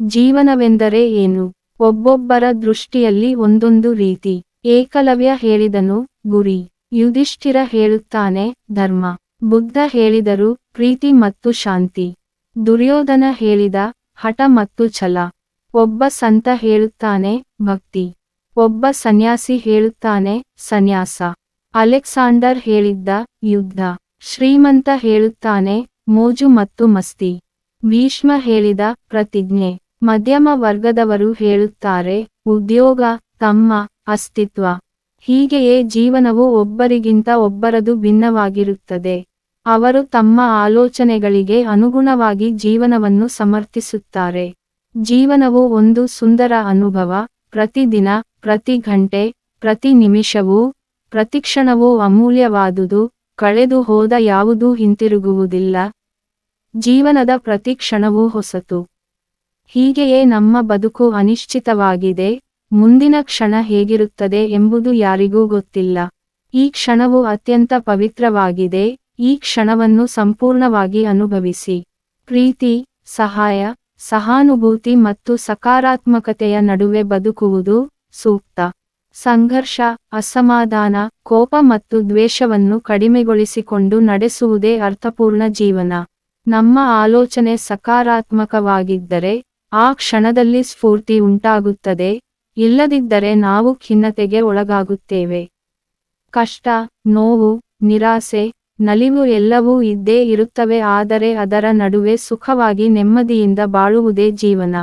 ಜೀವನವೆಂದರೆ ಏನು? ಒಬ್ಬೊಬ್ಬರ ದೃಷ್ಟಿಯಲ್ಲಿ ಒಂದೊಂದು ರೀತಿ. ಏಕಲವ್ಯ ಹೇಳಿದನು ಗುರಿ. ಯುಧಿಷ್ಠಿರ ಹೇಳುತ್ತಾನೆ ಧರ್ಮ. ಬುದ್ಧ ಹೇಳಿದರು ಪ್ರೀತಿ ಮತ್ತು ಶಾಂತಿ. ದುರ್ಯೋಧನ ಹೇಳಿದ ಹಠ ಮತ್ತು ಛಲ. ಒಬ್ಬ ಸಂತ ಹೇಳುತ್ತಾನೆ ಭಕ್ತಿ. ಒಬ್ಬ ಸನ್ಯಾಸಿ ಹೇಳುತ್ತಾನೆ ಸನ್ಯಾಸ. ಅಲೆಕ್ಸಾಂಡರ್ ಹೇಳಿದ್ದ ಯುದ್ಧ. ಶ್ರೀಮಂತ ಹೇಳುತ್ತಾನೆ ಮೋಜು ಮತ್ತು ಮಸ್ತಿ. ಭೀಷ್ಮ ಹೇಳಿದ ಪ್ರತಿಜ್ಞೆ. ಮಧ್ಯಮ ವರ್ಗದವರು ಹೇಳುತ್ತಾರೆ, ಉದ್ಯೋಗ, ತಮ್ಮ ಅಸ್ತಿತ್ವ. ಹೀಗೆಯೇ ಜೀವನವು ಒಬ್ಬರಿಗಿಂತ ಒಬ್ಬರದು ಭಿನ್ನವಾಗಿರುತ್ತದೆ. ಅವರು ತಮ್ಮ ಆಲೋಚನೆಗಳಿಗೆ ಅನುಗುಣವಾಗಿ ಜೀವನವನ್ನು ಸಮರ್ಥಿಸುತ್ತಾರೆ. ಜೀವನವು ಒಂದು ಸುಂದರ ಅನುಭವ, ಪ್ರತಿದಿನ, ಪ್ರತಿ ಗಂಟೆ, ಪ್ರತಿ ನಿಮಿಷವೂ ಪ್ರತಿಕ್ಷಣವೂ ಅಮೂಲ್ಯವಾದುದು, ಕಳೆದು ಹೋದ ಯಾವುದೂ ಹಿಂತಿರುಗುವುದಿಲ್ಲ. ಜೀವನದ ಪ್ರತಿ ಕ್ಷಣವೂ ಹೊಸತು. ಹೀಗೆಯೇ ನಮ್ಮ ಬದುಕು ಅನಿಶ್ಚಿತವಾಗಿದೆ. ಮುಂದಿನ ಕ್ಷಣ ಹೇಗಿರುತ್ತದೆ ಎಂಬುದು ಯಾರಿಗೂ ಗೊತ್ತಿಲ್ಲ. ಈ ಕ್ಷಣವು ಅತ್ಯಂತ ಪವಿತ್ರವಾಗಿದೆ. ಈ ಕ್ಷಣವನ್ನು ಸಂಪೂರ್ಣವಾಗಿ ಅನುಭವಿಸಿ. ಪ್ರೀತಿ, ಸಹಾಯ, ಸಹಾನುಭೂತಿ ಮತ್ತು ಸಕಾರಾತ್ಮಕತೆಯ ನಡುವೆ ಬದುಕುವುದು ಸೂಕ್ತ. ಸಂಘರ್ಷ, ಅಸಮಾಧಾನ, ಕೋಪ ಮತ್ತು ದ್ವೇಷವನ್ನು ಕಡಿಮೆಗೊಳಿಸಿಕೊಂಡು ನಡೆಸುವುದೇ ಅರ್ಥಪೂರ್ಣ ಜೀವನ. ನಮ್ಮ ಆಲೋಚನೆ ಸಕಾರಾತ್ಮಕವಾಗಿದ್ದರೆ ಆ ಕ್ಷಣದಲ್ಲಿ ಸ್ಫೂರ್ತಿ ಉಂಟಾಗುತ್ತದೆ. ಇಲ್ಲದಿದ್ದರೆ ನಾವು ಖಿನ್ನತೆಗೆ ಒಳಗಾಗುತ್ತೇವೆ. ಕಷ್ಟ, ನೋವು, ನಿರಾಸೆ, ನಲಿವು ಎಲ್ಲವೂ ಇದ್ದೇ ಇರುತ್ತವೆ, ಆದರೆ ಅದರ ನಡುವೆ ಸುಖವಾಗಿ ನೆಮ್ಮದಿಯಿಂದ ಬಾಳುವುದೇ ಜೀವನ.